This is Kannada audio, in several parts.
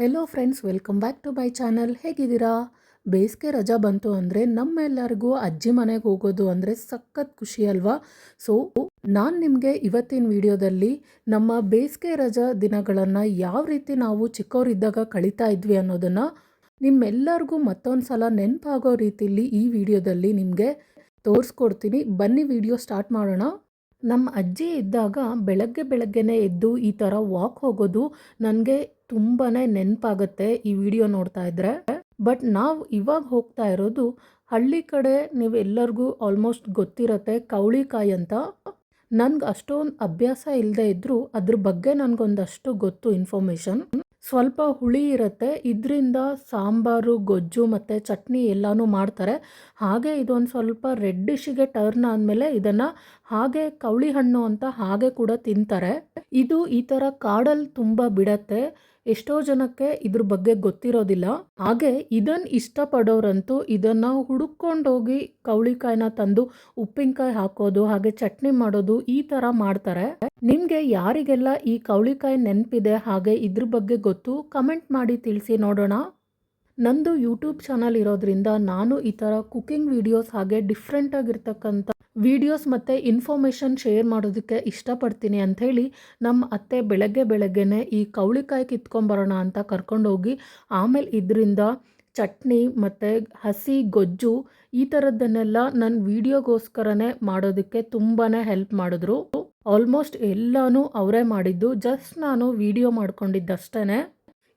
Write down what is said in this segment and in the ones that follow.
Hello friends welcome back to my channel ಹೇಗಿದ್ದೀರಾ? ಬೇಸಿಗೆ ರಜಾ ಬಂತು ಅಂದರೆ ನಮ್ಮೆಲ್ಲರಿಗೂ ಅಜ್ಜಿ ಮನೆಗೆ ಹೋಗೋದು ಅಂದರೆ ಸಖತ್ ಖುಷಿ ಅಲ್ವಾ? ಸೊ ನಾನು ನಿಮಗೆ ಇವತ್ತಿನ ವಿಡಿಯೋದಲ್ಲಿ ನಮ್ಮ ಬೇಸಿಗೆ ರಜಾ ದಿನಗಳನ್ನು ಯಾವ ರೀತಿ ನಾವು ಚಿಕ್ಕವರಿದ್ದಾಗ ಕಳೀತಾ ಇದ್ವಿ ಅನ್ನೋದನ್ನು ನಿಮ್ಮೆಲ್ಲರಿಗೂ ಮತ್ತೊಂದು ಸಲ ನೆನಪಾಗೋ ರೀತಿಯಲ್ಲಿ ಈ ವಿಡಿಯೋದಲ್ಲಿ ನಿಮಗೆ ತೋರಿಸ್ಕೊಡ್ತೀನಿ. ಬನ್ನಿ ವಿಡಿಯೋ ಸ್ಟಾರ್ಟ್ ಮಾಡೋಣ. ನಮ್ಮ ಅಜ್ಜಿ ಇದ್ದಾಗ ಬೆಳಗ್ಗೆ ಬೆಳಗ್ಗೆನೇ ಎದ್ದು ಈ ಥರ ವಾಕ್ ಹೋಗೋದು ನನಗೆ ತುಂಬಾ ನೆನಪಾಗತ್ತೆ ಈ ವಿಡಿಯೋ ನೋಡ್ತಾ ಇದ್ರೆ. ಬಟ್ ನಾವು ಇವಾಗ ಹೋಗ್ತಾ ಇರೋದು ಹಳ್ಳಿ ಕಡೆ ನೀವು ಎಲ್ಲರಿಗೂ ಆಲ್ಮೋಸ್ಟ್ ಗೊತ್ತಿರತ್ತೆ ಕವಳಿಕಾಯಿ ಅಂತ. ನನ್ಗೆ ಅಷ್ಟೊಂದು ಅಭ್ಯಾಸ ಇಲ್ಲದೆ ಇದ್ದರೂ ಅದ್ರ ಬಗ್ಗೆ ನನಗೊಂದಷ್ಟು ಗೊತ್ತು ಇನ್ಫಾರ್ಮೇಷನ್. ಸ್ವಲ್ಪ ಹುಳಿ ಇರುತ್ತೆ, ಇದರಿಂದ ಸಾಂಬಾರು, ಗೊಜ್ಜು ಮತ್ತು ಚಟ್ನಿ ಎಲ್ಲನೂ ಮಾಡ್ತಾರೆ. ಹಾಗೆ ಇದೊಂದು ಸ್ವಲ್ಪ ರೆಡ್ಡಿಶಿಗೆ ಟರ್ನ್ ಆದಮೇಲೆ ಇದನ್ನು ಹಾಗೆ ಕವಳಿ ಹಣ್ಣು ಅಂತ ಹಾಗೆ ಕೂಡ ತಿಂತಾರೆ. ಇದು ಈ ಥರ ಕಾಡಲ್ಲಿ ತುಂಬ ಬಿಡತ್ತೆ. ಎಷ್ಟೋ ಜನಕ್ಕೆ ಇದ್ರ ಬಗ್ಗೆ ಗೊತ್ತಿರೋದಿಲ್ಲ. ಹಾಗೆ ಇದನ್ನು ಇಷ್ಟಪಡೋರಂತೂ ಇದನ್ನ ಹುಡುಕೊಂಡೋಗಿ ಕವಳಿಕಾಯಿನ ತಂದು ಉಪ್ಪಿನಕಾಯಿ ಹಾಕೋದು, ಹಾಗೆ ಚಟ್ನಿ ಮಾಡೋದು ಈ ತರ ಮಾಡ್ತಾರೆ. ನಿಮಗೆ ಯಾರಿಗೆಲ್ಲ ಈ ಕವಳಿಕಾಯಿ ನೆನಪಿದೆ, ಹಾಗೆ ಇದ್ರ ಬಗ್ಗೆ ಗೊತ್ತು ಕಮೆಂಟ್ ಮಾಡಿ ತಿಳಿಸಿ ನೋಡೋಣ. ನಂದು ಯೂಟ್ಯೂಬ್ ಚಾನಲ್ ಇರೋದ್ರಿಂದ ನಾನು ಈ ಥರ ಕುಕಿಂಗ್ ವಿಡಿಯೋಸ್ ಹಾಗೆ ಡಿಫ್ರೆಂಟ್ ಆಗಿರ್ತಕ್ಕಂಥ ವಿಡಿಯೋಸ್ ಮತ್ತು ಇನ್ಫಾರ್ಮೇಷನ್ ಶೇರ್ ಮಾಡೋದಕ್ಕೆ ಇಷ್ಟಪಡ್ತೀನಿ ಅಂಥೇಳಿ ನಮ್ಮ ಅತ್ತೆ ಬೆಳಗ್ಗೆ ಬೆಳಗ್ಗೆನೆ ಈ ಕವಳಿಕಾಯಿ ಕಿತ್ಕೊಂಬರೋಣ ಅಂತ ಕರ್ಕೊಂಡೋಗಿ ಆಮೇಲೆ ಇದರಿಂದ ಚಟ್ನಿ ಮತ್ತು ಹಸಿ ಗೊಜ್ಜು ಈ ಥರದ್ದನ್ನೆಲ್ಲ ನನ್ನ ವಿಡಿಯೋಗೋಸ್ಕರನೇ ಮಾಡೋದಕ್ಕೆ ತುಂಬಾ ಹೆಲ್ಪ್ ಮಾಡಿದ್ರು. ಆಲ್ಮೋಸ್ಟ್ ಎಲ್ಲನೂ ಅವರೇ ಮಾಡಿದ್ದು, ಜಸ್ಟ್ ನಾನು ವಿಡಿಯೋ ಮಾಡ್ಕೊಂಡಿದ್ದಷ್ಟೇ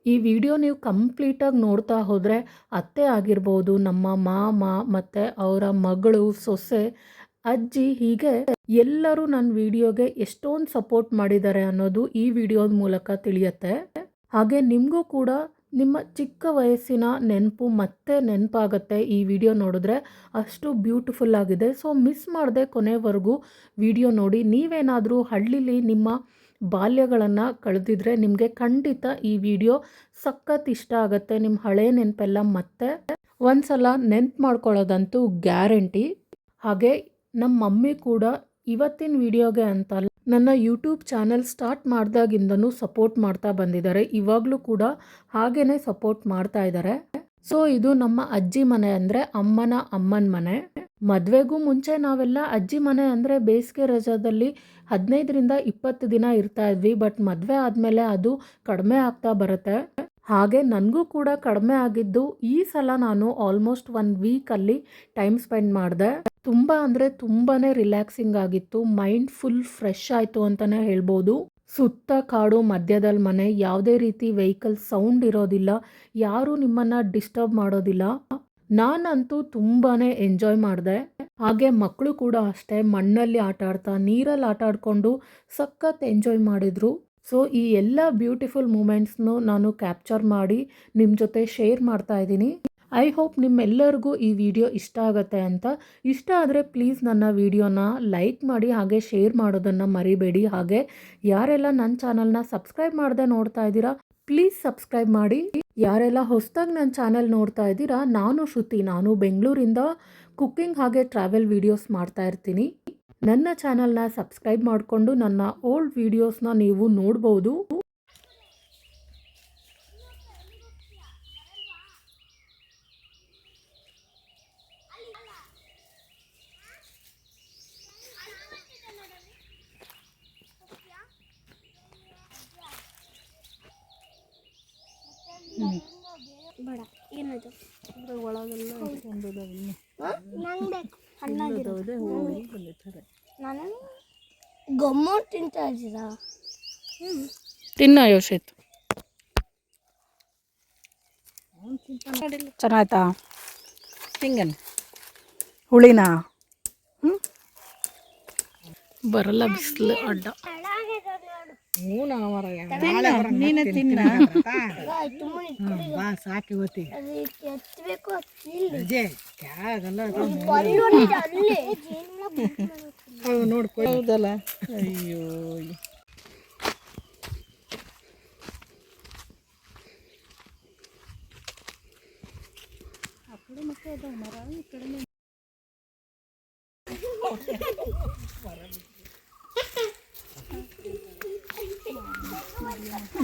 ಈ ವಿಡಿಯೋ ನೀವು ಕಂಪ್ಲೀಟಾಗಿ ನೋಡ್ತಾ ಹೋದರೆ ಅತ್ತೆ ಆಗಿರ್ಬೋದು, ನಮ್ಮ ಮಾಮ ಮತ್ತು ಅವರ ಮಗಳು, ಸೊಸೆ ಅಜ್ಜಿ ಹೀಗೆ ಎಲ್ಲರೂ ನನ್ನ ವಿಡಿಯೋಗೆ ಎಷ್ಟೊಂದು ಸಪೋರ್ಟ್ ಮಾಡಿದ್ದಾರೆ ಅನ್ನೋದು ಈ ವಿಡಿಯೋದ ಮೂಲಕ ತಿಳಿಯತ್ತೆ. ಹಾಗೆ ನಿಮಗೂ ಕೂಡ ನಿಮ್ಮ ಚಿಕ್ಕ ವಯಸ್ಸಿನ ನೆನಪು ಮತ್ತೆ ನೆನಪಾಗತ್ತೆ ಈ ವಿಡಿಯೋ ನೋಡಿದ್ರೆ. ಅಷ್ಟು ಬ್ಯೂಟಿಫುಲ್ ಆಗಿದೆ. ಸೊ ಮಿಸ್ ಮಾಡದೆ ಕೊನೆವರೆಗೂ ವಿಡಿಯೋ ನೋಡಿ. ನೀವೇನಾದರೂ ಹಳ್ಳಿಲಿ ನಿಮ್ಮ ಬಾಲ್ಯಗಳನ್ನು ಕಳೆದಿದ್ರೆ ನಿಮಗೆ ಖಂಡಿತ ಈ ವಿಡಿಯೋ ಸಖತ್ ಇಷ್ಟ ಆಗುತ್ತೆ. ನಿಮ್ಮ ಹಳೆ ನೆನಪೆಲ್ಲ ಮತ್ತೆ ಒಂದ್ಸಲ ನೆನ್ಪು ಮಾಡ್ಕೊಳ್ಳೋದಂತೂ ಗ್ಯಾರಂಟಿ. ಹಾಗೆ ನಮ್ಮ ಮಮ್ಮಿ ಕೂಡ ಇವತ್ತಿನ ವಿಡಿಯೋಗೆ ಅಂತಲ್ಲ, ನನ್ನ ಯೂಟ್ಯೂಬ್ ಚಾನೆಲ್ ಸ್ಟಾರ್ಟ್ ಮಾಡಿದಾಗಿಂದನೂ ಸಪೋರ್ಟ್ ಮಾಡ್ತಾ ಬಂದಿದ್ದಾರೆ. ಇವಾಗಲೂ ಕೂಡ ಹಾಗೇನೆ ಸಪೋರ್ಟ್ ಮಾಡ್ತಾ ಇದ್ದಾರೆ. ಸೊ, ಇದು ನಮ್ಮ ಅಜ್ಜಿ ಮನೆ ಅಂದರೆ ಅಮ್ಮನ ಅಮ್ಮನ ಮನೆ. ಮದುವೆಗೂ ಮುಂಚೆ ನಾವೆಲ್ಲ ಅಜ್ಜಿ ಮನೆ ಅಂದರೆ ಬೇಸಿಗೆ ರಜಾದಲ್ಲಿ ಹದಿನೈದರಿಂದ ಇಪ್ಪತ್ತು ದಿನ ಇರ್ತಾ ಇದ್ವಿ. ಬಟ್ ಮದುವೆ ಆದಮೇಲೆ ಅದು ಕಡಿಮೆ ಆಗ್ತಾ ಬರುತ್ತೆ. ಹಾಗೆ ನನಗೂ ಕೂಡ ಕಡಿಮೆ ಆಗಿದ್ದು ಈ ಸಲ ನಾನು ಆಲ್ಮೋಸ್ಟ್ ಒನ್ ವೀಕಲ್ಲಿ ಟೈಮ್ ಸ್ಪೆಂಡ್ ಮಾಡಿದೆ. ತುಂಬ ಅಂದರೆ ತುಂಬಾ ರಿಲ್ಯಾಕ್ಸಿಂಗ್ ಆಗಿತ್ತು. ಮೈಂಡ್ ಫುಲ್ ಫ್ರೆಶ್ ಆಯಿತು ಅಂತಲೇ ಹೇಳ್ಬೋದು. ಸುತ್ತ ಕಾಡು ಮಧ್ಯದಲ್ಲಿ ಮನೆ, ಯಾವುದೇ ರೀತಿ ವೆಹಿಕಲ್ ಸೌಂಡ್ ಇರೋದಿಲ್ಲ. ಯಾರೂ ನಿಮ್ಮನ್ನು ಡಿಸ್ಟರ್ಬ್ ಮಾಡೋದಿಲ್ಲ. ನಾನಂತೂ ತುಂಬಾ ಎಂಜಾಯ್ ಮಾಡಿದೆ. ಹಾಗೆ ಮಕ್ಕಳು ಕೂಡ ಅಷ್ಟೇ, ಮಣ್ಣಲ್ಲಿ ಆಟ ಆಡ್ತಾ, ನೀರಲ್ಲಿ ಆಟ ಆಡ್ಕೊಂಡು ಸಖತ್ ಎಂಜಾಯ್ ಮಾಡಿದರು. ಸೊ ಈ ಎಲ್ಲ ಬ್ಯೂಟಿಫುಲ್ ಮೂಮೆಂಟ್ಸ್ನು ನಾನು ಕ್ಯಾಪ್ಚರ್ ಮಾಡಿ ನಿಮ್ಮ ಜೊತೆ ಶೇರ್ ಮಾಡ್ತಾ ಇದ್ದೀನಿ. ಐ ಹೋಪ್ ನಿಮ್ಮೆಲ್ಲರಿಗೂ ಈ ವಿಡಿಯೋ ಇಷ್ಟ ಆಗುತ್ತೆ ಅಂತ. ಇಷ್ಟ ಆದರೆ ಪ್ಲೀಸ್ ನನ್ನ ವಿಡಿಯೋನ ಲೈಕ್ ಮಾಡಿ, ಹಾಗೆ ಶೇರ್ ಮಾಡೋದನ್ನು ಮರಿಬೇಡಿ. ಹಾಗೆ ಯಾರೆಲ್ಲ ನನ್ನ ಚಾನಲ್ನ ಸಬ್ಸ್ಕ್ರೈಬ್ ಮಾಡದೆ ನೋಡ್ತಾ ಇದ್ದೀರಾ ಪ್ಲೀಸ್ ಸಬ್ಸ್ಕ್ರೈಬ್ ಮಾಡಿ. ಯಾರೆಲ್ಲ ಹೊಸದಾಗಿ ನನ್ನ ಚಾನಲ್ ನೋಡ್ತಾ ಇದ್ದೀರಾ, ನಾನು ಶ್ರುತಿ. ನಾನು ಬೆಂಗಳೂರಿಂದ ಕುಕ್ಕಿಂಗ್ ಹಾಗೆ ಟ್ರಾವೆಲ್ ವಿಡಿಯೋಸ್ ಮಾಡ್ತಾ ಇರ್ತೀನಿ. ನನ್ನ ಚಾನಲ್ನ ಸಬ್ಸ್ಕ್ರೈಬ್ ಮಾಡಿಕೊಂಡು ನನ್ನ ಓಲ್ಡ್ ವಿಡಿಯೋಸ್ನ ನೀವು ನೋಡ್ಬೋದು. ಬೇಡ ಏನದು? ಒಳಗೆಲ್ಲ ನಾನು ಗಮ್ಮು ತಿಂತಾ ಇದ್ದೀರಾ? ತಿನ್ನ ಯೋಶಿತ್ ಚೆನ್ನಾಯ್ತಾ? ಹಿಂಗನ್ ಹುಳಿನಾ? ಬರಲ್ಲ ಬಿಸಿಲು ಅಡ್ಡ. ಹ್ಞೂ ನಾವು ನೀನೇ ತಿನ್ನ ಬಾ ಸಾಕಿ ಹೋತಿ ಅದು ಎತ್ತಬೇಕು ಇಲ್ಲಿ ಅಜಯ್ ಕ್ಯಾಗಲ್ಲ ಪಲ್ಲು ಉಂಟು ಅಲ್ಲಿ ನೋಡ್ಕೊ ಹೌದಲ್ಲ ಅಯ್ಯೋ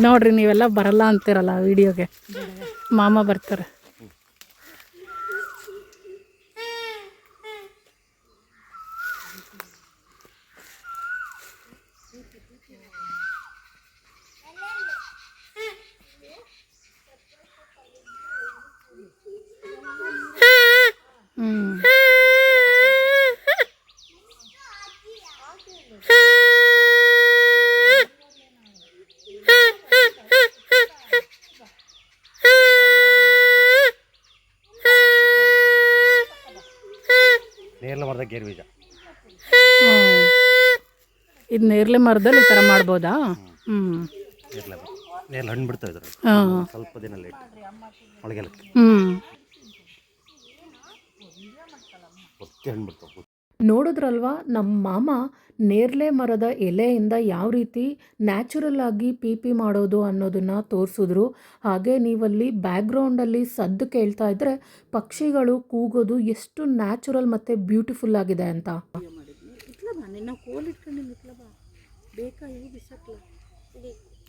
ನೋಡ್ರಿ ನೀವೆಲ್ಲ ಬರಲ್ಲ ಅಂತೀರಲ್ಲ ವಿಡಿಯೋಗೆ. ಮಾಮ ಬರ್ತಾರೆ. ಹ್ಮ್ ನೇರಳೆ ಮರದ ಗೇರು ಬೀಜ ಇದು ನೇರಳೆ ಮರದಲ್ಲಿ ಈ ಥರ ಮಾಡ್ಬೋದಾ? ಹ್ಞೂ ನೇರಳೆ ನೇರಳೆ ಹಣ್ಣು ಬಿಡ್ತಾವೆ ಇದ್ರಲ್ಲಿ ಹಾಂ. ಸ್ವಲ್ಪ ದಿನ ಲೇಟ್ ಒಳಗೆಲ್ಲ ಹ್ಞೂ ಒತ್ತಿ ಹಣ್ಣು ಬಿಡ್ತಾವೆ ನೋಡಿದ್ರಲ್ವಾ ನಮ್ಮ ಮಾಮ ನೇರಳೆ ಮರದ ಎಲೆಯಿಂದ ಯಾವ ರೀತಿ ನ್ಯಾಚುರಲ್ ಆಗಿ ಪಿ ಪಿ ಮಾಡೋದು ಅನ್ನೋದನ್ನು ತೋರಿಸಿದ್ರು. ಹಾಗೆ ನೀವಲ್ಲಿ ಬ್ಯಾಕ್ಗ್ರೌಂಡಲ್ಲಿ ಸದ್ದು ಕೇಳ್ತಾ ಇದ್ದರೆ ಪಕ್ಷಿಗಳು ಕೂಗೋದು ಎಷ್ಟು ನ್ಯಾಚುರಲ್ ಮತ್ತು ಬ್ಯೂಟಿಫುಲ್ ಆಗಿದೆ ಅಂತ.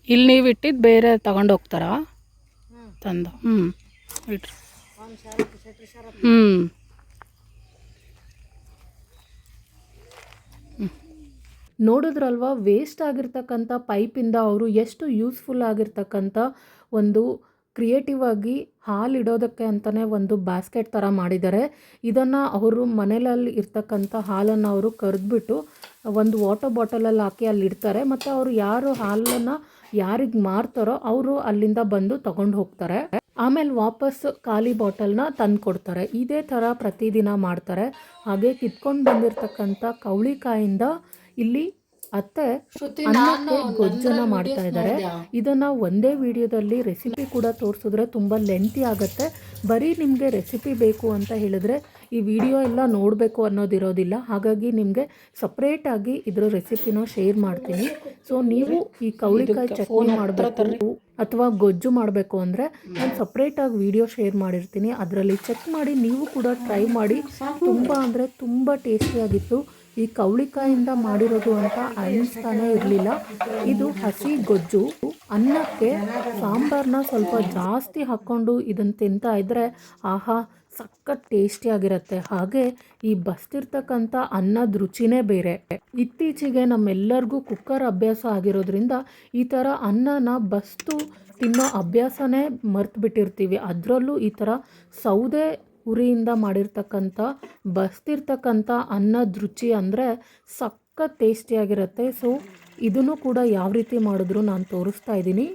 ಇಲ್ಲಿ. ನೀವು ಇಟ್ಟಿದ್ದು ಬೇರೆ ತಗೊಂಡು ಹೋಗ್ತಾರಾ? ತಂದು. ಹ್ಞೂ ಇಟ್ರಿ. ಹ್ಞೂ ನೋಡಿದ್ರಲ್ವಾ ವೇಸ್ಟ್ ಆಗಿರ್ತಕ್ಕಂಥ ಪೈಪಿಂದ ಅವರು ಎಷ್ಟು ಯೂಸ್ಫುಲ್ ಆಗಿರ್ತಕ್ಕಂಥ ಒಂದು ಕ್ರಿಯೇಟಿವ್ ಆಗಿ ಹಾಲು ಇಡೋದಕ್ಕೆ ಅಂತಲೇ ಒಂದು ಬಾಸ್ಕೆಟ್ ಥರ ಮಾಡಿದ್ದಾರೆ. ಇದನ್ನು ಅವರು ಮನೆಯಲ್ಲಿ ಇರ್ತಕ್ಕಂಥ ಹಾಲನ್ನು ಅವರು ಕರೆದ್ಬಿಟ್ಟು ಒಂದು ವಾಟರ್ ಬಾಟಲಲ್ಲಿ ಹಾಕಿ ಅಲ್ಲಿ ಇಡ್ತಾರೆ. ಮತ್ತು ಅವರು ಯಾರು ಹಾಲನ್ನು ಯಾರಿಗೆ ಮಾರ್ತಾರೋ ಅವರು ಅಲ್ಲಿಂದ ಬಂದು ತಗೊಂಡು ಹೋಗ್ತಾರೆ. ಆಮೇಲೆ ವಾಪಸ್ ಖಾಲಿ ಬಾಟಲ್ನ ತಂದು ಕೊಡ್ತಾರೆ ಇದೇ ಥರ ಪ್ರತಿದಿನ ಮಾಡ್ತಾರೆ. ಹಾಗೆ ಕಿತ್ಕೊಂಡು ಬಂದಿರತಕ್ಕಂಥ ಕವಳಿಕಾಯಿಂದ ಇಲ್ಲಿ ಅತ್ತೆ ಅನ್ನಕ್ಕೆ ಗೊಜ್ಜನ್ನ ಮಾಡ್ತಾ ಇದ್ದಾರೆ ಇದನ್ನ ಒಂದೇ ವಿಡಿಯೋದಲ್ಲಿ ರೆಸಿಪಿ ಕೂಡ ತೋರಿಸಿದ್ರೆ ತುಂಬ ಲೆಂತಿ ಆಗುತ್ತೆ. ಬರೀ ನಿಮಗೆ ರೆಸಿಪಿ ಬೇಕು ಅಂತ ಹೇಳಿದ್ರೆ ಈ ವಿಡಿಯೋ ಎಲ್ಲ ನೋಡಬೇಕು ಅನ್ನೋದಿರೋದಿಲ್ಲ. ಹಾಗಾಗಿ ನಿಮಗೆ ಸಪ್ರೇಟಾಗಿ ಇದರ ರೆಸಿಪಿನ ಶೇರ್ ಮಾಡ್ತೀನಿ. ಸೊ ನೀವು ಈ ಕವಳಿಕಾಯಿ ಚಟ್ನಿ ಮಾಡಬೇಕು ಅಥವಾ ಗೊಜ್ಜು ಮಾಡಬೇಕು ಅಂದರೆ ನಾನು ಸಪ್ರೇಟಾಗಿ ವಿಡಿಯೋ ಶೇರ್ ಮಾಡಿರ್ತೀನಿ. ಅದರಲ್ಲಿ ಚೆಕ್ ಮಾಡಿ ನೀವು ಕೂಡ ಟ್ರೈ ಮಾಡಿ. ತುಂಬ ಅಂದರೆ ತುಂಬ ಟೇಸ್ಟಿಯಾಗಿತ್ತು ಈ ಕವಳಿಕಾಯಿಂದ ಮಾಡಿರೋದು ಅಂತ ಅನಿಸ್ತಾನೆ ಇರಲಿಲ್ಲ. ಇದು ಹಸಿ ಗೊಜ್ಜು. ಅನ್ನಕ್ಕೆ ಸಾಂಬಾರನ್ನ ಸ್ವಲ್ಪ ಜಾಸ್ತಿ ಹಾಕ್ಕೊಂಡು ಇದನ್ನು ತಿಂತಾ ಇದ್ದರೆ ಆಹಾ, ಸಖತ್ ಟೇಸ್ಟಿಯಾಗಿರುತ್ತೆ ಹಾಗೆ ಈ ಬಸ್ತಿರ್ತಕ್ಕಂಥ ಅನ್ನದ ರುಚಿನೇ ಬೇರೆ. ಇತ್ತೀಚೆಗೆ ನಮ್ಮೆಲ್ಲರಿಗೂ ಕುಕ್ಕರ್ ಅಭ್ಯಾಸ ಆಗಿರೋದ್ರಿಂದ ಈ ಥರ ಅನ್ನನ ಬಸ್ತು ತಿನ್ನೋ ಅಭ್ಯಾಸನೇ ಮರ್ತು ಬಿಟ್ಟಿರ್ತೀವಿ ಅದರಲ್ಲೂ ಈ ಥರ ಸೌದೆ ಉರಿಯಿಂದ ಮಾಡಿರ್ತಕ್ಕಂಥ, ಬಸ್ತಿರ್ತಕ್ಕಂಥ ಅನ್ನದ ರುಚಿ ಅಂದರೆ ಸಖತ್ ಟೇಸ್ಟಿಯಾಗಿರುತ್ತೆ ಸೊ ಇದನ್ನು ಕೂಡ ಯಾವ ರೀತಿ ಮಾಡಿದ್ರು ನಾನು ತೋರಿಸ್ತಾ ಇದ್ದೀನಿ.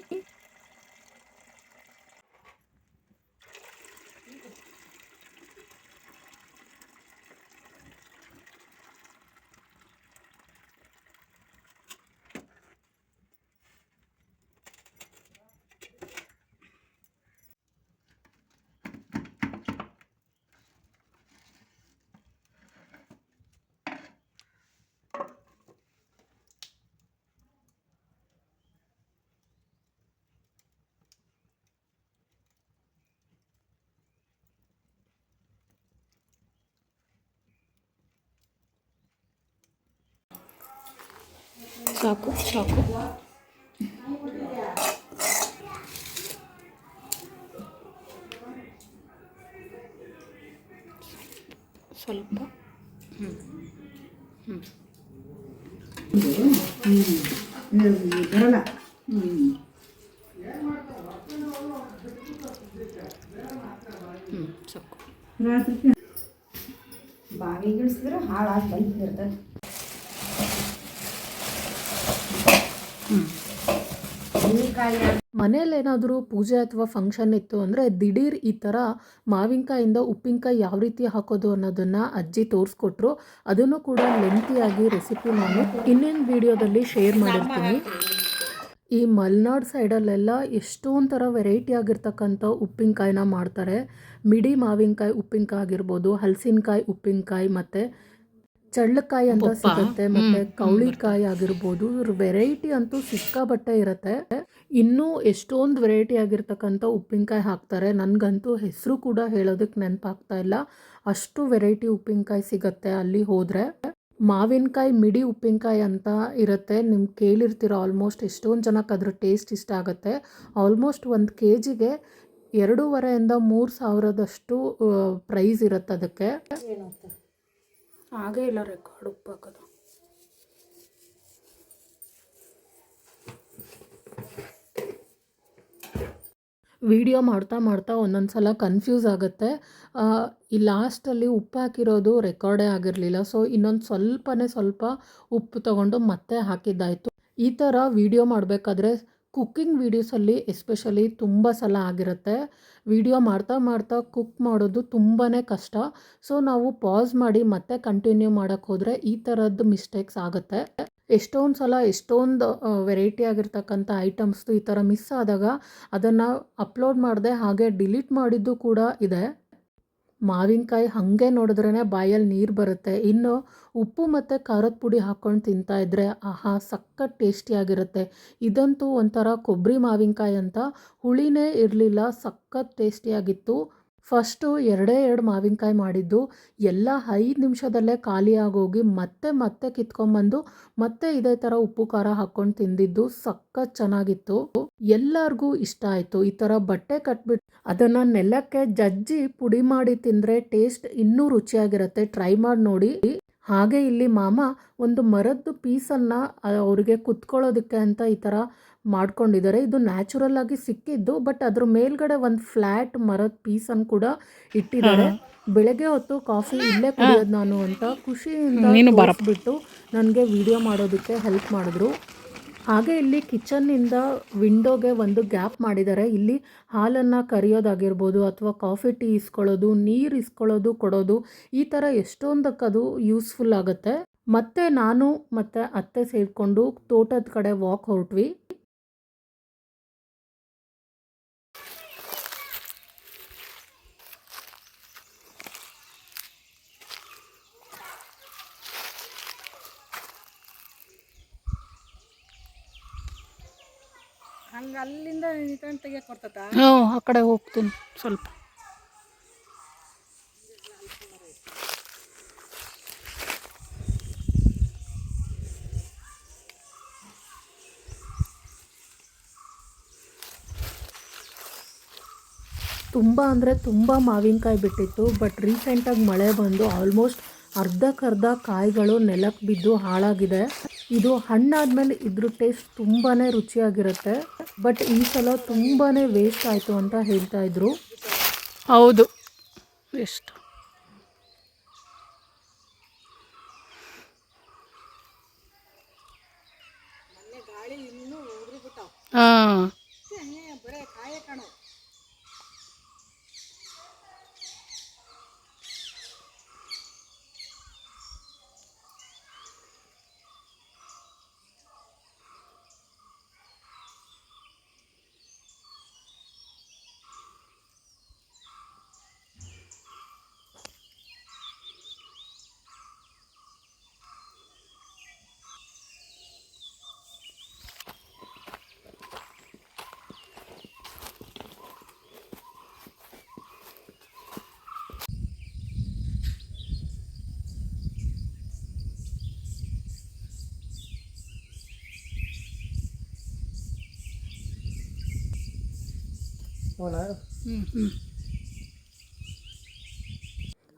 ಸಾಕು ಸಾಕು ಸ್ವಲ್ಪ ಹ್ಞೂ ಸಾಕು ಬಾವಿಗಿಳಿಸಿದ್ರೆ ಹಾಳಾಗಿ ಬಂದಿರ್ತದೆ ಮನೇಲೇನಾದರೂ ಪೂಜೆ ಅಥವಾ ಫಂಕ್ಷನ್ ಇತ್ತು ಅಂದರೆ ದಿಢೀರ್ ಈ ಥರ ಮಾವಿನಕಾಯಿಂದ ಉಪ್ಪಿನಕಾಯಿ ಯಾವ ರೀತಿ ಹಾಕೋದು ಅನ್ನೋದನ್ನು ಅಜ್ಜಿ ತೋರಿಸ್ಕೊಟ್ರು. ಅದನ್ನು ಕೂಡ ಲೆಂತಿಯಾಗಿ ರೆಸಿಪಿ ನಾನು ಇನ್ನೊಂದು ವಿಡಿಯೋದಲ್ಲಿ ಶೇರ್ ಮಾಡಿರ್ತೀನಿ. ಈ ಮಲೆನಾಡು ಸೈಡಲ್ಲೆಲ್ಲ ಎಷ್ಟೊಂದು ಥರ ವೆರೈಟಿ ಆಗಿರ್ತಕ್ಕಂಥ ಉಪ್ಪಿನಕಾಯಿನ ಮಾಡ್ತಾರೆ. ಮಿಡಿ ಮಾವಿನಕಾಯಿ ಉಪ್ಪಿನಕಾಯಿ ಆಗಿರ್ಬೋದು, ಹಲಸಿನಕಾಯಿ ಉಪ್ಪಿನಕಾಯಿ ಮತ್ತು ಚಳ್ಳಕಾಯಿ ಅಂತ ಸಿಗುತ್ತೆ ಮತ್ತೆ ಕವಳಿಕಾಯಿ ಆಗಿರ್ಬೋದು ವೆರೈಟಿ ಅಂತೂ ಸಿಕ್ಕಾಬಟ್ಟೆ ಇರುತ್ತೆ. ಇನ್ನೂ ಎಷ್ಟೊಂದು ವೆರೈಟಿ ಆಗಿರ್ತಕ್ಕಂಥ ಉಪ್ಪಿನಕಾಯಿ ಹಾಕ್ತಾರೆ. ನನಗಂತೂ ಹೆಸರು ಕೂಡ ಹೇಳೋದಕ್ಕೆ ನೆನಪಾಗ್ತಾ ಇಲ್ಲ. ಅಷ್ಟು ವೆರೈಟಿ ಉಪ್ಪಿನಕಾಯಿ ಸಿಗತ್ತೆ ಅಲ್ಲಿ ಹೋದರೆ. ಮಾವಿನಕಾಯಿ ಮಿಡಿ ಉಪ್ಪಿನಕಾಯಿ ಅಂತ ಇರುತ್ತೆ. ನಿಮ್ಗೆ ಕೇಳಿರ್ತೀರ ಆಲ್ಮೋಸ್ಟ್ ಎಷ್ಟೊಂದು ಜನಕ್ಕೆ ಅದ್ರ ಟೇಸ್ಟ್ ಇಷ್ಟ ಆಗುತ್ತೆ. ಆಲ್ಮೋಸ್ಟ್ ಒಂದು ಕೆ ಜಿಗೆ ಎರಡೂವರೆಯಿಂದ ಮೂರು ಸಾವಿರದಷ್ಟು ಪ್ರೈಸ್ ಇರುತ್ತೆ ಅದಕ್ಕೆ. ಹಾಗೇ ಇಲ್ಲ ರೆಕಾರ್ಡ್ ಉಪ್ಪು ಹಾಕೋದು ವಿಡಿಯೋ ಮಾಡ್ತಾ ಮಾಡ್ತಾ ಒಂದೊಂದು ಸಲ ಕನ್ಫ್ಯೂಸ್ ಆಗುತ್ತೆ. ಈ ಲಾಸ್ಟಲ್ಲಿ ಉಪ್ಪು ಹಾಕಿರೋದು ರೆಕಾರ್ಡೇ ಆಗಿರಲಿಲ್ಲ. ಸೊ ಇನ್ನೊಂದು ಸ್ವಲ್ಪನೇ ಸ್ವಲ್ಪ ಉಪ್ಪು ತಗೊಂಡು ಮತ್ತೆ ಹಾಕಿದ್ದಾಯಿತು. ಈ ಥರ ವಿಡಿಯೋ ಮಾಡಬೇಕಾದ್ರೆ ಕುಕ್ಕಿಂಗ್ ವೀಡಿಯೋಸಲ್ಲಿ ಎಸ್ಪೆಷಲಿ ತುಂಬ ಸಲ ಆಗಿರುತ್ತೆ. ವಿಡಿಯೋ ಮಾಡ್ತಾ ಮಾಡ್ತಾ ಕುಕ್ ಮಾಡೋದು ತುಂಬಾ ಕಷ್ಟ. ಸೊ ನಾವು ಪಾಸ್ ಮಾಡಿ ಮತ್ತೆ ಕಂಟಿನ್ಯೂ ಮಾಡೋಕ್ಕೆ ಹೋದರೆ ಈ ಥರದ್ದು ಮಿಸ್ಟೇಕ್ಸ್ ಆಗುತ್ತೆ. ಎಷ್ಟೊಂದು ಸಲ ಎಷ್ಟೊಂದು ವೆರೈಟಿ ಆಗಿರ್ತಕ್ಕಂಥ ಐಟಮ್ಸ್ದು ಈ ಥರ ಮಿಸ್ ಆದಾಗ ಅದನ್ನು ಅಪ್ಲೋಡ್ ಮಾಡಿದೆ ಹಾಗೆ ಡಿಲೀಟ್ ಮಾಡಿದ್ದು ಕೂಡ ಇದೆ. ಮಾವಿನಕಾಯಿ ಹಾಗೆ ನೋಡಿದ್ರೇ ಬಾಯಲ್ಲಿ ನೀರು ಬರುತ್ತೆ. ಇನ್ನು ಉಪ್ಪು ಮತ್ತು ಖಾರದ ಪುಡಿ ಹಾಕ್ಕೊಂಡು ತಿಂತಾ ಇದ್ದರೆ ಆಹಾ, ಸಖತ್ ಟೇಸ್ಟಿಯಾಗಿರುತ್ತೆ ಇದಂತೂ ಒಂಥರ ಕೊಬ್ಬರಿ ಮಾವಿನಕಾಯಿ ಅಂತ ಹುಳಿನೇ ಇರಲಿಲ್ಲ, ಸಖತ್ ಟೇಸ್ಟಿಯಾಗಿತ್ತು. ಫಸ್ಟು ಎರಡೇ ಎರಡು ಮಾವಿನಕಾಯಿ ಮಾಡಿದ್ದು, ಎಲ್ಲ ಐದು ನಿಮಿಷದಲ್ಲೇ ಖಾಲಿ ಆಗೋಗಿ ಮತ್ತೆ ಮತ್ತೆ ಕಿತ್ಕೊಂಬಂದು, ಮತ್ತೆ ಇದೇ ಥರ ಉಪ್ಪು ಖಾರ ಹಾಕ್ಕೊಂಡು ತಿಂದಿದ್ದು ಸಖತ್ ಚೆನ್ನಾಗಿತ್ತು. ಎಲ್ಲರಿಗೂ ಇಷ್ಟ ಆಯಿತು. ಈ ಥರ ಬಟ್ಟೆ ಕಟ್ಬಿಟ್ಟು ಅದನ್ನು ನೆಲಕ್ಕೆ ಜಜ್ಜಿ ಪುಡಿ ಮಾಡಿ ತಿಂದರೆ ಟೇಸ್ಟ್ ಇನ್ನೂ ರುಚಿಯಾಗಿರುತ್ತೆ. ಟ್ರೈ ಮಾಡಿ ನೋಡಿ. ಹಾಗೆ ಇಲ್ಲಿ ಮಾಮ ಒಂದು ಮರದ್ದು ಪೀಸನ್ನು ಅವರಿಗೆ ಕುತ್ಕೊಳ್ಳೋದಕ್ಕೆ ಅಂತ ಈ ಥರ ಮಾಡ್ಕೊಂಡಿದ್ದಾರೆ. ಇದು ನ್ಯಾಚುರಲ್ ಆಗಿ ಸಿಕ್ಕಿದ್ದು ಬಟ್ ಅದ್ರ ಮೇಲ್ಗಡೆ ಒಂದು ಫ್ಲಾಟ್ ಮರದ ಪೀಸನ್ನು ಕೂಡ ಇಟ್ಟಿದ್ದಾರೆ. ಬೆಳಗ್ಗೆ ಹೊತ್ತು ಕಾಫಿ ಇಲ್ಲೇ ಕುಡಿಯೋದು ನಾನು ಅಂತ ಖುಷಿಯಿಂದ ಬಿಟ್ಟು ನನಗೆ ವಿಡಿಯೋ ಮಾಡೋದಕ್ಕೆ ಹೆಲ್ಪ್ ಮಾಡಿದ್ರು. ಹಾಗೆ ಇಲ್ಲಿ ಕಿಚನ್ನಿಂದ ವಿಂಡೋಗೆ ಒಂದು ಗ್ಯಾಪ್ ಮಾಡಿದ್ದಾರೆ. ಇಲ್ಲಿ ಹಾಲನ್ನು ಕರಿಯೋದಾಗಿರ್ಬೋದು ಅಥವಾ ಕಾಫಿ ಟೀ ಇಸ್ಕೊಳ್ಳೋದು ನೀರು ಇಸ್ಕೊಳ್ಳೋದು ಕೊಡೋದು ಈ ಥರ ಎಷ್ಟೊಂದಕ್ಕದು ಅದು ಯೂಸ್ಫುಲ್ ಆಗುತ್ತೆ. ಮತ್ತೆ ನಾನು ಮತ್ತು ಅತ್ತೆ ಸೇರಿಕೊಂಡು ತೋಟದ ಕಡೆ ವಾಕ್ ಹೊರಟ್ವಿ. ಹ್ಞೂ ಆ ಕಡೆ ಹೋಗ್ತೀನಿ ಸ್ವಲ್ಪ. ತುಂಬ ಅಂದರೆ ತುಂಬ ಮಾವಿನಕಾಯಿ ಬಿಟ್ಟಿತ್ತು ಬಟ್ ರೀಸೆಂಟಾಗಿ ಮಳೆ ಬಂದು ಆಲ್ಮೋಸ್ಟ್ ಅರ್ಧಕ್ಕರ್ಧ ಕಾಯಿಗಳು ನೆಲಕ್ಕೆ ಬಿದ್ದು ಹಾಳಾಗಿದೆ. ಇದು ಹಣ್ಣಾದ್ಮೇಲೆ ಇದ್ರ ಟೇಸ್ಟ್ ತುಂಬಾ ರುಚಿಯಾಗಿರುತ್ತೆ. ಬಟ್ ಈ ಸಲ ತುಂಬಾ ವೇಸ್ಟ್ ಆಯಿತು ಅಂತ ಹೇಳ್ತಾ ಇದ್ರು. ಹೌದು. ಎಷ್ಟು ಹಾಂ.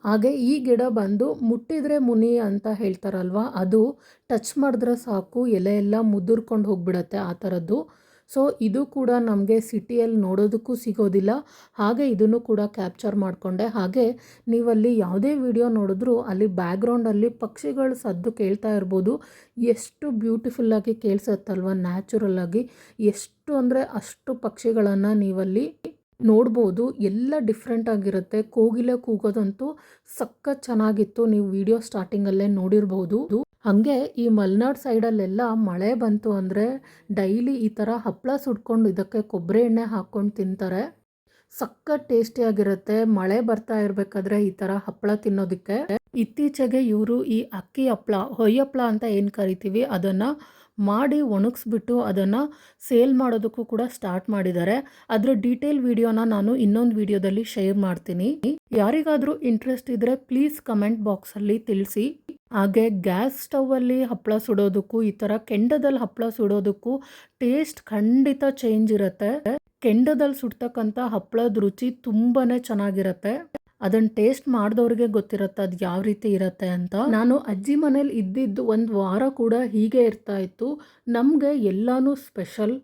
ಹಾಗೆ ಈ ಗಿಡ ಬಂದು ಮುಟ್ಟಿದ್ರೆ ಮುನಿ ಅಂತ ಹೇಳ್ತಾರಲ್ವ ಅದು ಟಚ್ ಮಾಡಿದ್ರೆ ಸಾಕು ಎಲೆ ಎಲ್ಲ ಮುದುರ್ಕೊಂಡು ಹೋಗ್ಬಿಡತ್ತೆ ಆ ಥರದ್ದು ಸೊ ಇದು ಕೂಡ ನಮಗೆ ಸಿಟಿಯಲ್ಲಿ ನೋಡೋದಕ್ಕೂ ಸಿಗೋದಿಲ್ಲ. ಹಾಗೆ ಇದನ್ನು ಕೂಡ ಕ್ಯಾಪ್ಚರ್ ಮಾಡಿಕೊಂಡೆ. ಹಾಗೆ ನೀವಲ್ಲಿ ಯಾವುದೇ ವಿಡಿಯೋ ನೋಡಿದ್ರೂ ಅಲ್ಲಿ ಬ್ಯಾಕ್ಗ್ರೌಂಡಲ್ಲಿ ಪಕ್ಷಿಗಳು ಸದ್ದು ಕೇಳ್ತಾ ಇರ್ಬೋದು. ಎಷ್ಟು ಬ್ಯೂಟಿಫುಲ್ಲಾಗಿ ಕೇಳಿಸತ್ತಲ್ವ ನ್ಯಾಚುರಲ್ಲಾಗಿ ಎಷ್ಟು ಅಂದರೆ ಅಷ್ಟು ಪಕ್ಷಿಗಳನ್ನು ನೀವಲ್ಲಿ ನೋಡ್ಬೋದು. ಎಲ್ಲ ಡಿಫ್ರೆಂಟ್ ಆಗಿರುತ್ತೆ. ಕೋಗಿಲೆ ಕೂಗೋದಂತೂ ಸಖತ್ ಚೆನ್ನಾಗಿತ್ತು. ನೀವು ವಿಡಿಯೋ ಸ್ಟಾರ್ಟಿಂಗಲ್ಲೇ ನೋಡಿರ್ಬೋದು. ಹಾಗೆ ಈ ಮಲೆನಾಡು ಸೈಡಲ್ಲೆಲ್ಲ ಮಳೆ ಬಂತು ಅಂದರೆ ಡೈಲಿ ಈ ಥರ ಹಪ್ಪಳ ಸುಟ್ಕೊಂಡು ಇದಕ್ಕೆ ಕೊಬ್ಬರಿ ಎಣ್ಣೆ ಹಾಕ್ಕೊಂಡು ತಿಂತಾರೆ. ಸಖತ್ ಟೇಸ್ಟಿಯಾಗಿರುತ್ತೆ ಮಳೆ ಬರ್ತಾ ಇರಬೇಕಾದ್ರೆ ಈ ಥರ ಹಪ್ಪಳ ತಿನ್ನೋದಕ್ಕೆ. ಇತ್ತೀಚೆಗೆ ಇವರು ಈ ಅಕ್ಕಿ ಹಪ್ಪಳ ಹೊಯ್ಯಪ್ಪಳ ಅಂತ ಏನು ಕರಿತೀವಿ, ಅದನ್ನು ಮಾಡಿ ಒಣಗಿಸ್ಬಿಟ್ಟು ಅದನ್ನು ಸೇಲ್ ಮಾಡೋದಕ್ಕೂ ಕೂಡ ಸ್ಟಾರ್ಟ್ ಮಾಡಿದ್ದಾರೆ. ಅದರ ಡೀಟೇಲ್ ವಿಡಿಯೋನ ನಾನು ಇನ್ನೊಂದು ವಿಡಿಯೋದಲ್ಲಿ ಶೇರ್ ಮಾಡ್ತೀನಿ. ಯಾರಿಗಾದರೂ ಇಂಟ್ರೆಸ್ಟ್ ಇದ್ದರೆ ಪ್ಲೀಸ್ ಕಮೆಂಟ್ ಬಾಕ್ಸಲ್ಲಿ ತಿಳಿಸಿ. ಹಾಗೆ ಗ್ಯಾಸ್ ಸ್ಟವಲ್ಲಿ ಹಪ್ಪಳ ಸುಡೋದಕ್ಕೂ, ಈ ಥರ ಕೆಂಡದಲ್ಲಿ ಹಪ್ಪಳ ಸುಡೋದಕ್ಕೂ ಟೇಸ್ಟ್ ಖಂಡಿತ ಚೇಂಜ್ ಇರುತ್ತೆ. ಕೆಂಡದಲ್ಲಿ ಸುಡ್ತಕ್ಕಂಥ ಹಪ್ಪಳದ ರುಚಿ ತುಂಬಾ ಚೆನ್ನಾಗಿರುತ್ತೆ. ಅದನ್ನ ಟೇಸ್ಟ್ ಮಾಡಿದವ್ರಿಗೆ ಗೊತ್ತಿರುತ್ತೆ, ಅದು ಯಾವ ರೀತಿ ಇರುತ್ತೆ ಅಂತ. ನಾನು ಅಜ್ಜಿ ಮನೇಲಿ ಇದ್ದಿದ್ದು ಒಂದು ವಾರ ಕೂಡ ಹೀಗೆ ಇರ್ತಾ ಇತ್ತು. ನಮಗೆ ಎಲ್ಲಾನು ಸ್ಪೆಷಲ್.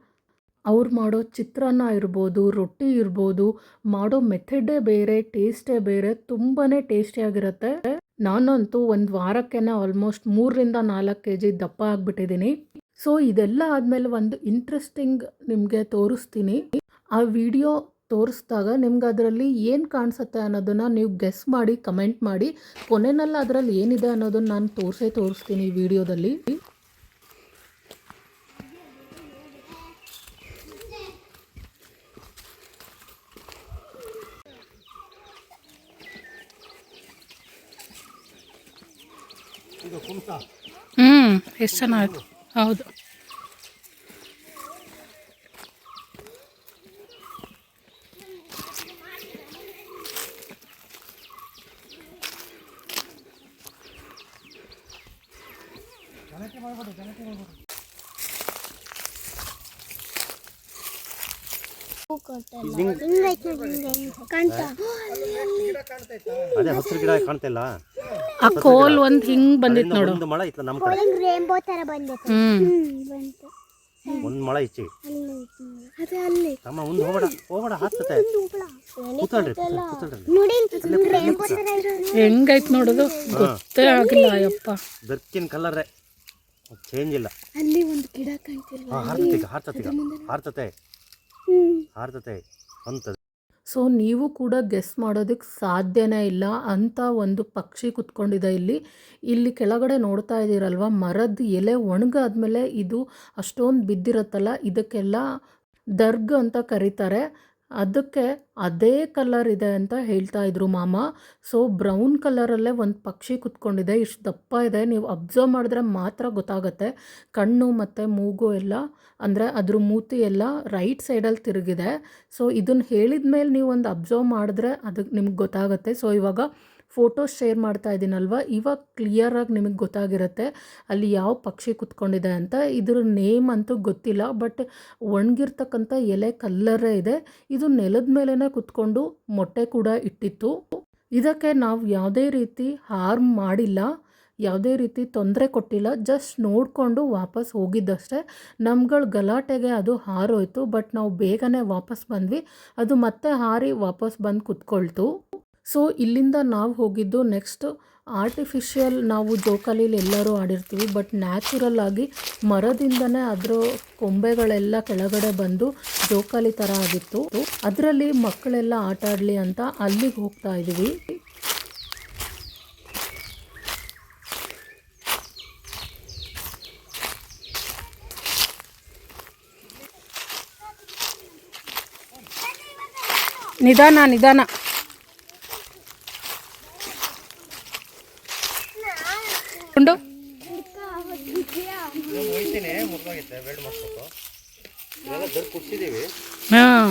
ಅವ್ರು ಮಾಡೋ ಚಿತ್ರಾನ್ನ ಇರ್ಬೋದು, ರೊಟ್ಟಿ ಇರ್ಬೋದು, ಮಾಡೋ ಮೆಥಡೇ ಬೇರೆ, ಟೇಸ್ಟೇ ಬೇರೆ ತುಂಬಾ ಟೇಸ್ಟಿಯಾಗಿರುತ್ತೆ ನಾನಂತೂ ಒಂದು ವಾರಕ್ಕೆನ ಆಲ್ಮೋಸ್ಟ್ ಮೂರರಿಂದ ನಾಲ್ಕು ಕೆ ಜಿ ದಪ್ಪ ಆಗಿಬಿಟ್ಟಿದ್ದೀನಿ ಸೊ, ಇದೆಲ್ಲ ಆದಮೇಲೆ ಒಂದು ಇಂಟ್ರೆಸ್ಟಿಂಗ್ ನಿಮಗೆ ತೋರಿಸ್ತೀನಿ. ಆ ವಿಡಿಯೋ ತೋರಿಸಿದಾಗ ನಿಮ್ಗೆ ಅದರಲ್ಲಿ ಏನು ಕಾಣಿಸುತ್ತೆ ಅನ್ನೋದನ್ನು ನೀವು ಗೆಸ್ ಮಾಡಿ ಕಮೆಂಟ್ ಮಾಡಿ, ಕೊನೆಯಲ್ಲಿ ಅದರಲ್ಲಿ ಏನಿದೆ ಅನ್ನೋದನ್ನು ನಾನು ತೋರಿಸೇ ತೋರಿಸ್ತೀನಿ ಈ ವಿಡಿಯೋದಲ್ಲಿ. ಹ್ಞೂ ಎಷ್ಟು ಚೆನ್ನಾಗಿತ್ತು ಹೌದು ಕಾಣ್ತಾ ಅದೇ ಹಸಿರು ಗಿಡ ಕಾಣ್ತಾ ಇಲ್ಲ. ಆ ಕೋಲ್ ಒಂದ್ ಹಿಂಗ್ ಬಂದಿತ್ತು ನೋಡು. ಒಂದು ಮಳ ಇತ್ತು ನಮ್ಮ ಕಡೆ. ರೇನ್ಬೋ ತರ ಬಂದಿತ್ತು ಹ್ಮ್. ಬಂತು. ಒಂದು ಮಳ ಇಚ್ಚಿ. ಅದೇ ಅಲ್ಲಿ. ತಮ್ಮ ಒಂದು ಹೋಗಡ ಹೋಗಡ ಹತ್ತತೆ ಕೂತ್ಕೊಳ್ರಿ ಕೂತ್ಕೊಳ್ರಿ ಹೆಂಗೈತೆ ನೋಡೋದು? ಗೊತ್ತೇ ಆಗಿಲ್ಲ ಅಯ್ಯಪ್ಪ. ಬೆರ್ಕಿನ ಕಲರೇ ಚೇಂಜ್ ಇಲ್ಲ. ಅಲ್ಲಿ ಒಂದು ಗಿಡ ಕಾಣ್ತಿಲ್ಲ ಹಾರ್ತತೆ ಹಾರ್ತತೆ ಹಾರ್ತತೆ. ಹ್ಮ್. ಹಾರ್ತತೆ. ಅಂತದೆ ಸೊ ನೀವು ಕೂಡ ಗೆಸ್ ಮಾಡೋದಕ್ಕೆ ಸಾಧ್ಯನೇ ಇಲ್ಲ. ಅಂತ ಒಂದು ಪಕ್ಷಿ ಕುತ್ಕೊಂಡಿದೆ ಇಲ್ಲಿ. ಇಲ್ಲಿ ಕೆಳಗಡೆ ನೋಡ್ತಾ ಇದ್ದೀರಲ್ವ, ಮರದ ಎಲೆ ಒಣಗಾದ್ಮೇಲೆ ಇದು ಅಷ್ಟೊಂದು ಬಿದ್ದಿರತ್ತಲ್ಲ, ಇದಕ್ಕೆಲ್ಲ ದರ್ಗ್ ಅಂತ ಕರೀತಾರೆ. ಅದಕ್ಕೆ ಅದೇ ಕಲರ್ ಇದೆ ಅಂತ ಹೇಳ್ತಾ ಇದ್ರು ಮಾಮ. ಸೊ ಬ್ರೌನ್ ಕಲರಲ್ಲೇ ಒಂದು ಪಕ್ಷಿ ಕುತ್ಕೊಂಡಿದೆ. ಇಷ್ಟು ದಪ್ಪ ಇದೆ. ನೀವು ಅಬ್ಸರ್ವ್ ಮಾಡಿದ್ರೆ ಮಾತ್ರ ಗೊತ್ತಾಗುತ್ತೆ. ಕಣ್ಣು ಮತ್ತು ಮೂಗು ಎಲ್ಲ, ಅಂದರೆ ಅದ್ರ ಮೂತಿ ಎಲ್ಲ ರೈಟ್ ಸೈಡಲ್ಲಿ ತಿರುಗಿದೆ. ಸೊ ಇದನ್ನು ಹೇಳಿದ ಮೇಲೆ ನೀವು ಒಂದು ಅಬ್ಸರ್ವ್ ಮಾಡಿದ್ರೆ ಅದಕ್ಕೆ ನಿಮ್ಗೆ ಗೊತ್ತಾಗುತ್ತೆ. ಸೊ ಇವಾಗ ಫೋಟೋಸ್ ಶೇರ್ ಮಾಡ್ತಾ ಇದ್ದೀನಲ್ವ ಇವಾಗ ಕ್ಲಿಯರಾಗಿ ನಿಮಗೆ ಗೊತ್ತಾಗಿರುತ್ತೆ ಅಲ್ಲಿ ಯಾವ ಪಕ್ಷಿ ಕುತ್ಕೊಂಡಿದೆ ಅಂತ. ಇದ್ರ ನೇಮ್ ಅಂತೂ ಗೊತ್ತಿಲ್ಲ ಬಟ್ ಒಣಗಿರ್ತಕ್ಕಂಥ ಎಲೆ ಕಲ್ಲರೇ ಇದೆ. ಇದು ನೆಲದ ಮೇಲೇ ಕುತ್ಕೊಂಡು ಮೊಟ್ಟೆ ಕೂಡ ಇಟ್ಟಿತ್ತು. ಇದಕ್ಕೆ ನಾವು ಯಾವುದೇ ರೀತಿ ಹಾರ್ಮ್ ಮಾಡಿಲ್ಲ, ಯಾವುದೇ ರೀತಿ ತೊಂದರೆ ಕೊಟ್ಟಿಲ್ಲ. ಜಸ್ಟ್ ನೋಡಿಕೊಂಡು ವಾಪಸ್ ಹೋಗಿದ್ದಷ್ಟೇ. ನಮ್ಗಳ ಗಲಾಟೆಗೆ ಅದು ಹಾರೋಯ್ತು ಬಟ್ ನಾವು ಬೇಗನೆ ವಾಪಸ್ ಬಂದ್ವಿ. ಅದು ಮತ್ತೆ ಹಾರಿ ವಾಪಸ್ ಬಂದು ಕುತ್ಕೊಳ್ತು. ಸೊ ಇಲ್ಲಿಂದ ನಾವು ಹೋಗಿದ್ದು ನೆಕ್ಸ್ಟ್ ಆರ್ಟಿಫಿಷಿಯಲ್ ನಾವು ಜೋಕಾಲಿಲಿ ಎಲ್ಲರೂ ಆಡಿರ್ತೀವಿ ಬಟ್ ನ್ಯಾಚುರಲ್ ಆಗಿ ಮರದಿಂದನೇ ಅದರ ಕೊಂಬೆಗಳೆಲ್ಲ ಕೆಳಗಡೆ ಬಂದು ಜೋಕಾಲಿ ಥರ ಆಗಿತ್ತು. ಅದರಲ್ಲಿ ಮಕ್ಕಳೆಲ್ಲ ಆಟ ಆಡಲಿ ಅಂತ ಅಲ್ಲಿಗೆ ಹೋಗ್ತಾ ಇದ್ದೀವಿ ನಿಧಾನ ನಿಧಾನ. ಹೋಯ್ತೀನಿ ಮುರಿದೋಗಿತ್ತೆ ವೆಲ್ಡ್ ಮಾಡಿಸ್ಬೇಕು ಇದೆಲ್ಲ ದರ್ ಕುಡ್ಸಿದ್ದೀವಿ ಹಾಂ.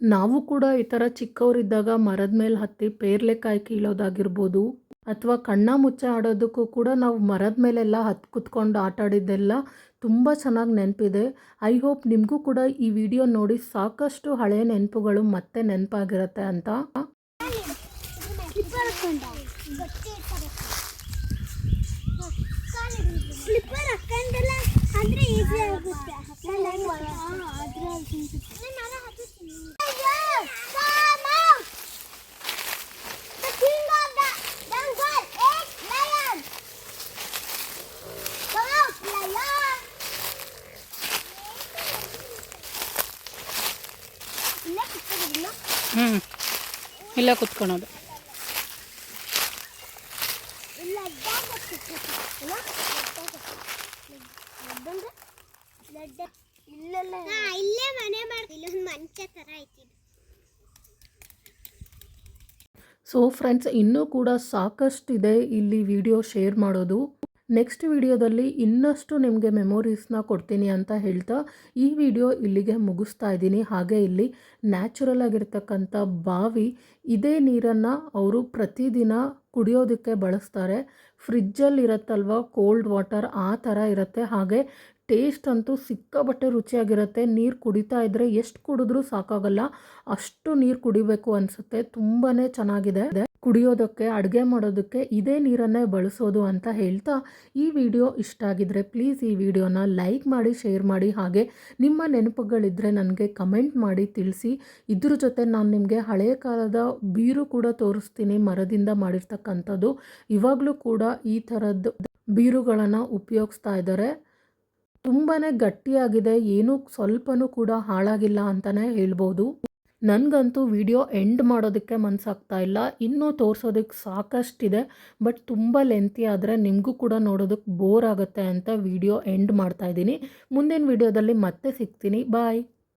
ನಾವು ಕೂಡ ಈ ಥರ ಚಿಕ್ಕವರಿದ್ದಾಗ ಮರದ ಮೇಲೆ ಹತ್ತಿ ಪೇರ್ಲೆಕಾಯಿ ಕೀಳೋದಾಗಿರ್ಬೋದು ಅಥವಾ ಕಣ್ಣ ಮುಚ್ಚ ಆಡೋದಕ್ಕೂ ಕೂಡ ನಾವು ಮರದ ಮೇಲೆಲ್ಲ ಹತ್ತು ಕುತ್ಕೊಂಡು ಆಟ ಆಡಿದ್ದೆಲ್ಲ ತುಂಬ ಚೆನ್ನಾಗಿ ನೆನಪಿದೆ. ಐ ಹೋಪ್ ನಿಮಗೂ ಕೂಡ ಈ ವಿಡಿಯೋ ನೋಡಿ ಸಾಕಷ್ಟು ಹಳೆಯ ನೆನಪುಗಳು ಮತ್ತೆ ನೆನಪಾಗಿರುತ್ತೆ ಅಂತ. The king of the jungle is lion. Come out, lion. ಇಲ್ಲೇ ಕೂತ್ಕೊಂಡಿದ್ದೀನ? ಹ್ಞೂ ಇಲ್ಲೇ ಕುತ್ಕೊಳೋದು ಇಲ್ಲೆಲ್ಲ. ಇಲ್ಲೇ ಮನೆ ಮಾಡಿ ಇಲ್ಲೊಂದು ಮಂಚ ತರ ಐತಿ ಸೊ ಫ್ರೆಂಡ್ಸ್ ಇನ್ನೂ ಕೂಡ ಸಾಕಷ್ಟಿದೆ ಇಲ್ಲಿ ವಿಡಿಯೋ ಶೇರ್ ಮಾಡೋದು. ನೆಕ್ಸ್ಟ್ ವಿಡಿಯೋದಲ್ಲಿ ಇನ್ನಷ್ಟು ನಿಮಗೆ ಮೆಮೊರೀಸ್ನ ಕೊಡ್ತೀನಿ ಅಂತ ಹೇಳ್ತಾ ಈ ವಿಡಿಯೋ ಇಲ್ಲಿಗೆ ಮುಗಿಸ್ತಾ ಇದ್ದೀನಿ. ಹಾಗೆ ಇಲ್ಲಿ ನ್ಯಾಚುರಲ್ ಆಗಿರ್ತಕ್ಕಂಥ ಬಾವಿ ಇದೇ ನೀರನ್ನು ಅವರು ಪ್ರತಿದಿನ ಕುಡಿಯೋದಕ್ಕೆ ಬಳಸ್ತಾರೆ. ಫ್ರಿಜ್ಜಲ್ಲಿ ಇರುತ್ತಲ್ವ ಕೋಲ್ಡ್ ವಾಟರ್ ಆ ಥರ ಇರುತ್ತೆ. ಹಾಗೆ ಟೇಸ್ಟ್ ಅಂತೂ ಸಿಕ್ಕಾಬಟ್ಟೆ ರುಚಿಯಾಗಿರುತ್ತೆ. ನೀರು ಕುಡಿತಾ ಇದ್ದರೆ ಎಷ್ಟು ಕುಡಿದ್ರೂ ಸಾಕಾಗಲ್ಲ. ಅಷ್ಟು ನೀರು ಕುಡಿಬೇಕು ಅನಿಸುತ್ತೆ. ತುಂಬಾ ಚೆನ್ನಾಗಿದೆ. ಕುಡಿಯೋದಕ್ಕೆ, ಅಡುಗೆ ಮಾಡೋದಕ್ಕೆ ಇದೇ ನೀರನ್ನೇ ಬಳಸೋದು ಅಂತ ಹೇಳ್ತಾ ಈ ವಿಡಿಯೋ ಇಷ್ಟ ಆಗಿದ್ರೆ ಪ್ಲೀಸ್ ಈ ವಿಡಿಯೋನ ಲೈಕ್ ಮಾಡಿ, ಶೇರ್ ಮಾಡಿ. ಹಾಗೆ ನಿಮ್ಮ ನೆನಪುಗಳಿದ್ದರೆ ನನಗೆ ಕಮೆಂಟ್ ಮಾಡಿ ತಿಳಿಸಿ. ಇದ್ರ ಜೊತೆ ನಾನು ನಿಮಗೆ ಹಳೆಯ ಕಾಲದ ಬೀರು ಕೂಡ ತೋರಿಸ್ತೀನಿ. ಮರದಿಂದ ಮಾಡಿರ್ತಕ್ಕಂಥದ್ದು. ಇವಾಗಲೂ ಕೂಡ ಈ ಥರದ್ದು ಬೀರುಗಳನ್ನು ಉಪಯೋಗಿಸ್ತಾ ಇದ್ದಾರೆ. ತುಂಬಾ ಗಟ್ಟಿಯಾಗಿದೆ, ಏನೂ ಸ್ವಲ್ಪನೂ ಕೂಡ ಹಾಳಾಗಿಲ್ಲ ಅಂತಲೇ ಹೇಳ್ಬೋದು. ನನಗಂತೂ ವಿಡಿಯೋ ಎಂಡ್ ಮಾಡೋದಕ್ಕೆ ಮನಸ್ಸಾಗ್ತಾ ಇಲ್ಲ. ಇನ್ನೂ ತೋರಿಸೋದಕ್ಕೆ ಸಾಕಷ್ಟಿದೆ, ಬಟ್ ತುಂಬ ಲೆಂತಿ ಆದರೆ ನಿಮಗೂ ಕೂಡ ನೋಡೋದಕ್ಕೆ ಬೋರ್ ಆಗುತ್ತೆ ಅಂತ ವಿಡಿಯೋ ಎಂಡ್ ಮಾಡ್ತಾ ಇದ್ದೀನಿ. ಮುಂದಿನ ವಿಡಿಯೋದಲ್ಲಿ ಮತ್ತೆ ಸಿಗ್ತೀನಿ. ಬಾಯ್.